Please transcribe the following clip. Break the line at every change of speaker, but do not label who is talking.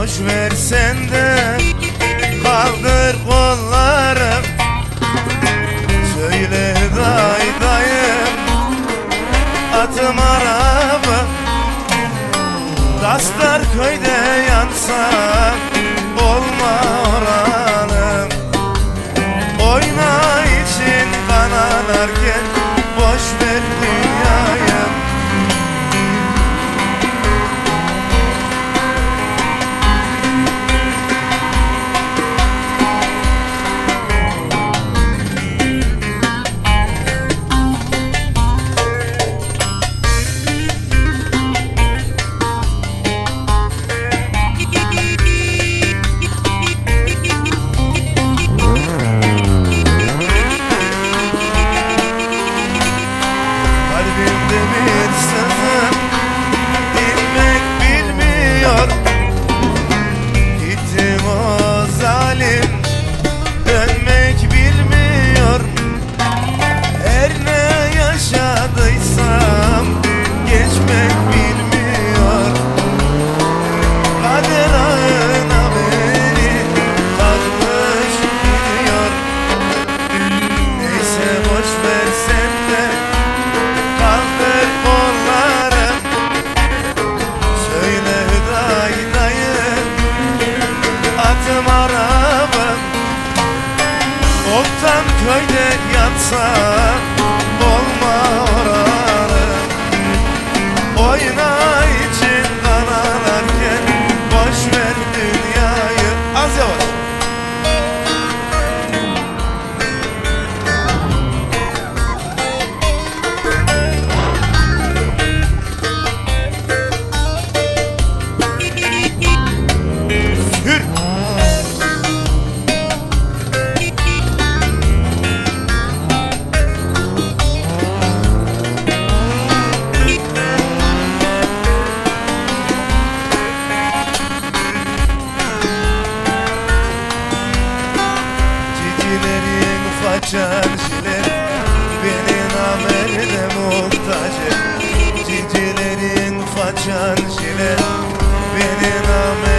boş versen de. Kaldır kolları. Söyle day dayım Atım araba Taslar köyde yansa Olmaz Vatan köyde yatsa çarşiler Beni namerde muhtacı Cicilerin façarşiler Beni namerde